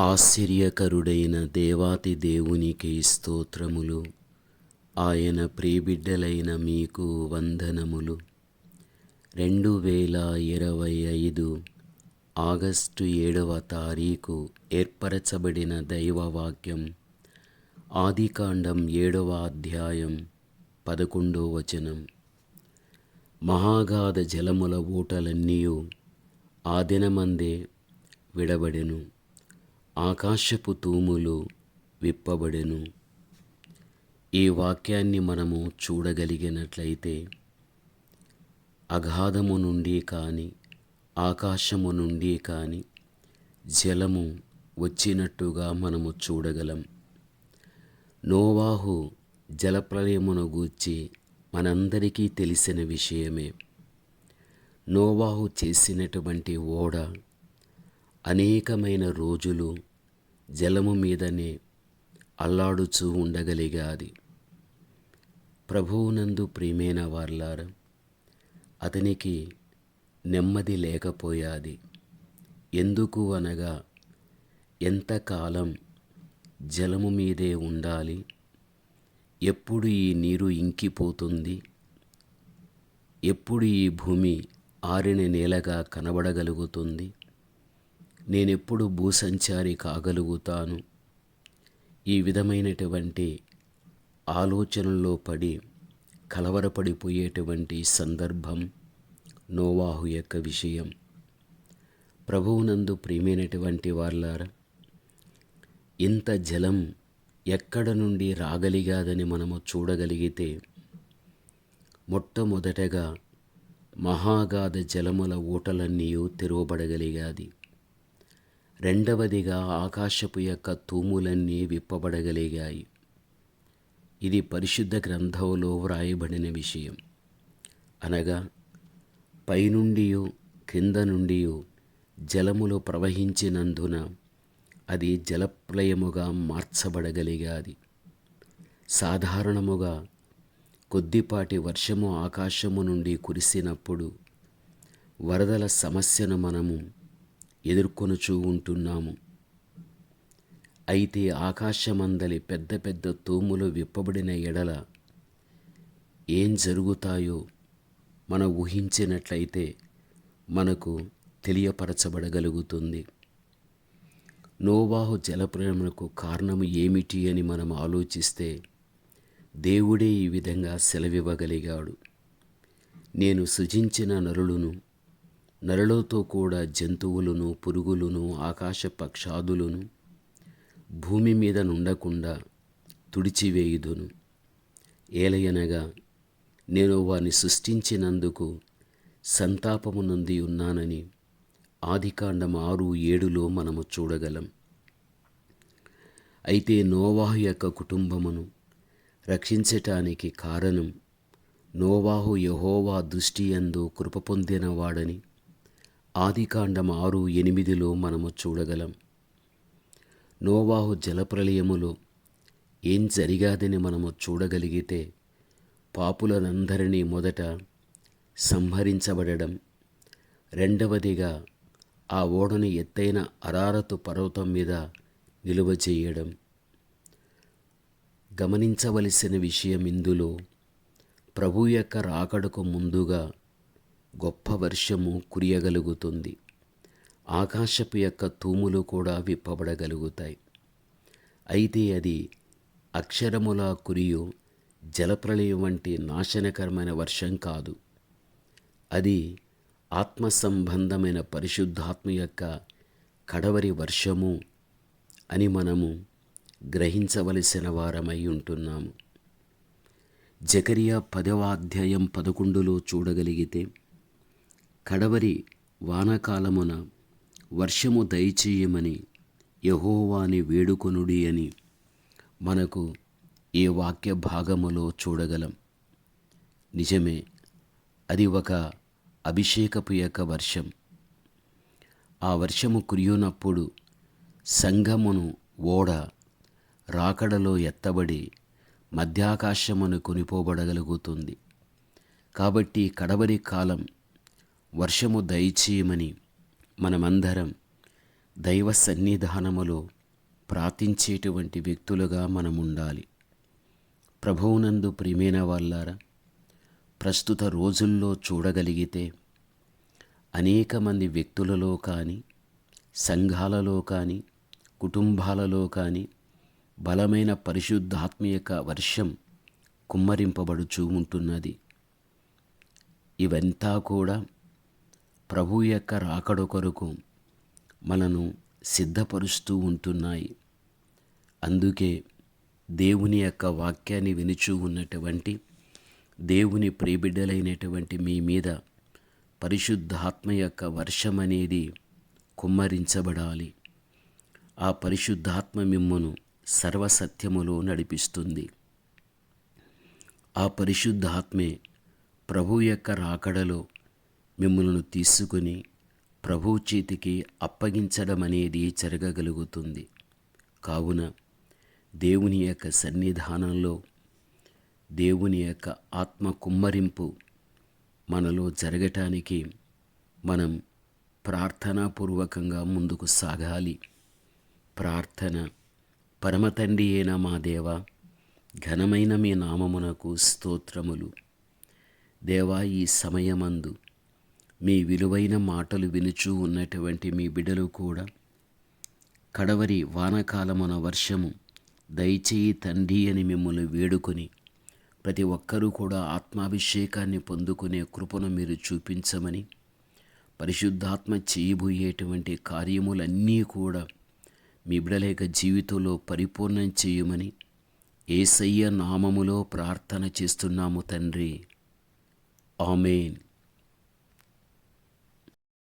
ఆశ్చర్యకరుడైన దేవాతి దేవునికి స్తోత్రములు. ఆయన ప్రియబిడ్డలైన మీకు వందనములు. రెండు వేల ఇరవై ఐదు ఆగస్టు ఏడవ తారీఖు ఏర్పరచబడిన దైవవాక్యం. ఆదికాండం ఏడవ అధ్యాయం పదకొండో వచనం. మహాగాధ జలముల ఊటలన్నీయు ఆ దినమందే విడబడెను. ఆకాశపు తూములు విప్పబడెను. ఈ వాక్యాన్ని మనము చూడగలిగినట్లయితే అగాధము నుండి కానీ ఆకాశము నుండి కానీ జలము వచ్చినట్టుగా మనము చూడగలం. నోవాహు జలప్రలయమును గూర్చి మనందరికీ తెలిసిన విషయమే. నోవాహు చేసినటువంటి ఓడ అనేకమైన రోజులు జలము మీదనే అల్లాడుచూ ఉండగలిగాది ప్రభువునందు ప్రియమైన వార్లార అతనికి నెమ్మది లేకపోయాది ఎందుకు అనగా ఎంతకాలం జలము మీదే ఉండాలి? ఎప్పుడు ఈ నీరు ఇంకిపోతుంది? ఎప్పుడు ఈ భూమి ఆరిన నేలగా కనబడగలుగుతుంది? నేనెప్పుడు భూసంచారి కాగలుగుతాను. ఈ విధమైనటువంటి ఆలోచనల్లో పడి కలవరపడిపోయేటువంటి సందర్భం నోవాహు యొక్క విషయం. ప్రభువునందు ప్రియమైనటువంటి వాళ్ళారా ఇంత జలం ఎక్కడ నుండి రాగలిగాదని మనము చూడగలిగితే మొట్టమొదటగా మహాగాధ జలముల ఊటలన్నీ తెరవబడగలిగాది. రెండవదిగా ఆకాశపు యొక్క తూములన్నీ విప్పబడగలిగాయి. ఇది పరిశుద్ధ గ్రంథంలో వ్రాయబడిన విషయం. అనగా పైనుండియో క్రింద నుండియో జలములు ప్రవహించినందున అది జలప్రలయముగా మార్చబడగలిగాది. సాధారణముగా కొద్దిపాటి వర్షము ఆకాశము నుండి కురిసినప్పుడు వరదల సమస్యను మనము ఎదుర్కొనుచూ ఉంటున్నాము. అయితే ఆకాశమందలి పెద్ద పెద్ద తూములు విప్పబడిన ఎడల ఏం జరుగుతాయో మనం ఊహించినట్లయితే మనకు తెలియపరచబడగలుగుతుంది. నోవాహు జలప్రేమకు కారణం ఏమిటి అని మనం ఆలోచిస్తే దేవుడే ఈ విధంగా సెలవివ్వగలిగాడు. నేను సృజించిన నరులను నరులతో కూడా జంతువులను పురుగులను ఆకాశ పక్షాదులను భూమి మీద నుండకుండా తుడిచివేయుదును. ఏలయనగా నేను వారిని సృష్టించినందుకు సంతాపము నుండి ఉన్నానని ఆదికాండం ఆరు ఏడులో మనము చూడగలం. అయితే నోవాహు యొక్క కుటుంబమును రక్షించటానికి కారణం నోవాహు యహోవా దృష్టి యందు కృప పొందినవాడని ఆదికాండం ఆరు ఎనిమిదిలో మనము చూడగలం. నోవాహు జలప్రలయములో ఏం జరిగాదని మనము చూడగలిగితే పాపులనందరినీ మొదట సంహరించబడడం. రెండవదిగా ఆ ఓడను ఎత్తైన అరారతు పర్వతం మీద నిలువ చేయడం. గమనించవలసిన విషయం ఇందులో ప్రభు యొక్క రాకడకు ముందుగా గొప్ప వర్షము కురియగలుగుతుంది. ఆకాశపు యొక్క తూములు కూడా విప్పబడగలుగుతాయి. అయితే అది అక్షరములా కురియు జలప్రలయం వంటి నాశనకరమైన వర్షం కాదు. అది ఆత్మ సంబంధమైన పరిశుద్ధాత్మ యొక్క కడవరి వర్షము అని మనము గ్రహించవలసిన వారమై ఉంటున్నాము. జకరియా పదవ అధ్యాయం పదకొండులో చూడగలిగితే కడవరి వానకాలమున వర్షము దయచేయమని యహోవాని వేడుకొనుడి అని మనకు ఈ వాక్య భాగములో చూడగలం. నిజమే అది ఒక అభిషేకపు యొక్క వర్షం. ఆ వర్షము కురియునప్పుడు సంగమును ఓడ రాకడలో ఎత్తబడి మధ్యాకాశమును కొనిపోబడగలుగుతుంది. కాబట్టి కడవరి కాలం వర్షము దయచేయమని మనమందరం దైవ సన్నిధానములో ప్రార్థించేటువంటి వ్యక్తులుగా మనం ఉండాలి ప్రభువునందు ప్రియమైన వాళ్ళారా ప్రస్తుత రోజుల్లో చూడగలిగితే అనేక మంది వ్యక్తులలో కానీ సంఘాలలో కానీ కుటుంబాలలో కానీ బలమైన పరిశుద్ధాత్మీయక వర్షం కుమ్మరింపబడుచూ ఉంటున్నది. ఇవంతా కూడా ప్రభు యొక్క రాకడ కొరకు మనను సిద్ధపరుస్తూ ఉంటున్నాయి. అందుకే దేవుని యొక్క వాక్యాన్ని వినుచూ ఉన్నటువంటి దేవుని ప్రియబిడ్డలైనటువంటి మీ మీద పరిశుద్ధాత్మ యొక్క వర్షం అనేది కుమ్మరించబడాలి. ఆ పరిశుద్ధాత్మ మిమ్మను సర్వసత్యములో నడిపిస్తుంది. ఆ పరిశుద్ధాత్మే ప్రభు యొక్క రాకడలో మిమ్మల్ని తీసుకుని ప్రభు చేతికి అప్పగించడం అనేది జరగగలుగుతుంది. కావున దేవుని యొక్క సన్నిధానంలో దేవుని యొక్క ఆత్మ కుమ్మరింపు మనలో జరగటానికి మనం ప్రార్థనాపూర్వకంగా ముందుకు సాగాలి. ప్రార్థన పరమతండి అయిన మా దేవ ఘనమైన మీ నామమునకు స్తోత్రములు. దేవా ఈ సమయమందు మీ విలువైన మాటలు వినుచూ ఉన్నటువంటి మీ బిడ్డలు కూడా కడవరి వానకాలమున వర్షము దయచేయి తండ్రి అని మిమ్మల్ని వేడుకొని ప్రతి ఒక్కరూ కూడా ఆత్మాభిషేకాన్ని పొందుకునే కృపను మీరు చూపించమని పరిశుద్ధాత్మ చేయబోయేటువంటి కార్యములన్నీ కూడా మీ బిడలేక జీవితంలో పరిపూర్ణం చేయమని ఏసయ్య నామములో ప్రార్థన చేస్తున్నాము తండ్రి. ఆమెన్.